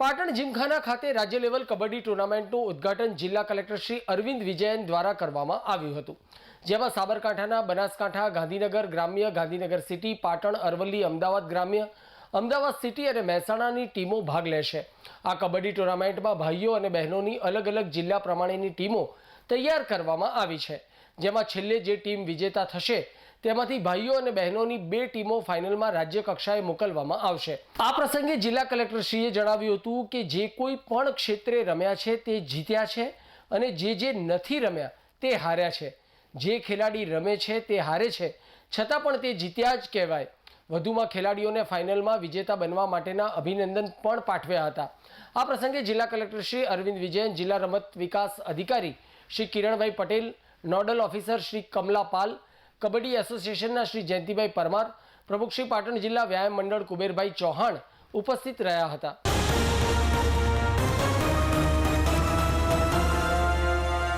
પાટણ જીમખાના ખાતે રાજ્ય લેવલ કબડ્ડી ટુર્નામેન્ટનું ઉદ્ઘાટન જિલ્લા કલેક્ટર શ્રી અરવિંદ વિજયન દ્વારા કરવામાં આવ્યું હતું. જેમાં સાબરકાંઠાના બનાસકાંઠા, ગાંધીનગર ગ્રામ્ય, ગાંધીનગર સિટી, પાટણ, અરવલ્લી, અમદાવાદ ગ્રામ્ય, અમદાવાદ સિટી અને મહેસાણાની ટીમો ભાગ લેશે. આ કબડ્ડી ટુર્નામેન્ટમાં ભાઈઓ અને બહેનોની અલગ અલગ જિલ્લા પ્રમાણેની ટીમો તૈયાર કરવામાં આવી છે. જેમાં છેલ્લે જે ટીમ વિજેતા થશે, તેમાંથી ભાઈઓ અને બહેનોની બે ટીમો ફાઇનલમાં રાજ્ય કક્ષાએ મોકલવામાં આવશે. આ પ્રસંગે જિલ્લા કલેક્ટરશ્રીએ જણાવ્યું હતું કે જે કોઈ પણ ક્ષેત્રે રમ્યા છે, તે જીત્યા છે અને જે જે નથી રમ્યા, તે હાર્યા છે. જે ખેલાડી રમે છે, તે હારે છે. છતાં પણ તે જીત્યા જ કહેવાય. વધુમાં ખેલાડીઓને ફાઇનલમાં વિજેતા બનવા માટેના અભિનંદન પણ પાઠવ્યા હતા. આ પ્રસંગે જિલ્લા કલેક્ટર શ્રી અરવિંદ વિજયન, જિલ્લા રમત વિકાસ અધિકારી શ્રી કિરણભાઈ પટેલ નોડલ ઓફિસર શ્રી કમલા પાલ, કબડ્ડી એસોસિએશનના શ્રી જયંતિભાઈ પરમાર, પ્રમુખ શ્રી પાટણ જિલ્લા વ્યાયામ મંડળ કુબેરભાઈ ચૌહાણ ઉપસ્થિત રહ્યા હતા.